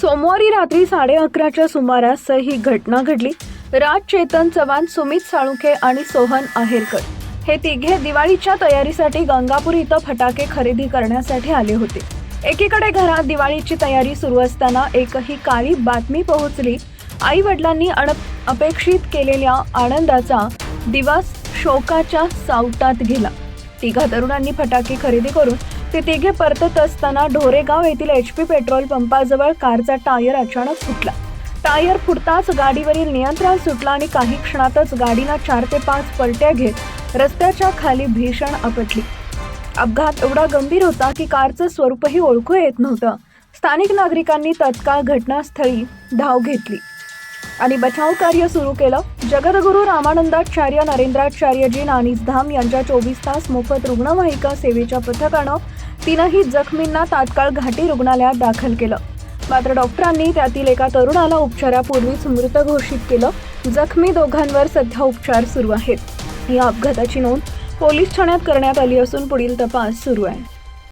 सोमवारी रात्री साडे अकराच्या सुमारास ही घटना घडली. राज चेतन चव्हाण सुमित साळुंखे आणि सोहन आहेरकर हे तिघे दिवाळीच्या तयारीसाठी गंगापूर इथं फटाके खरेदी करण्यासाठी आले होते. एकीकडे घरात दिवाळीची तयारी सुरू असताना एकही काळी बातमी पोहोचली. आई वडिलांनी अण अपेक्षित केलेल्या आनंदाचा दिवस शोकाच्या सावटात गेला. तिघा तरुणांनी फटाके खरेदी करून ते तिघे परतत असताना ढोरेगाव येथील एच पी पेट्रोल पंपाजवळ कारचा टायर अचानक फुटला. टायर फुटताच गाडीवरील नियंत्रण सुटला आणि काही क्षणातच गाडीला चार ते पाच पलट्या घेत रस्त्याच्या खाली भीषण आपटली. अपघात एवढा गंभीर होता की कारचं स्वरूपही ओळखू येत नव्हतं. स्थानिक नागरिकांनी तत्काळ घटनास्थळी धाव घेतली. आणि बचाव कार्य सुरू केलं. जगद्गुरू रामानंदाचार्य नरेंद्राचार्यजी नानीसधाम यांच्या चोवीस तास मोफत रुग्णवाहिका सेवेच्या पथकानं तीनही जखमींना तात्काळ घाटी रुग्णालयात दाखल केलं. मात्र डॉक्टरांनी त्यातील एका तरुणाला उपचारापूर्वीच मृत घोषित केलं. जखमी दोघांवर सध्या उपचार सुरू आहेत. या अपघाताची नोंद पोलीस ठाण्यात करण्यात आली असून पुढील तपास सुरू आहे.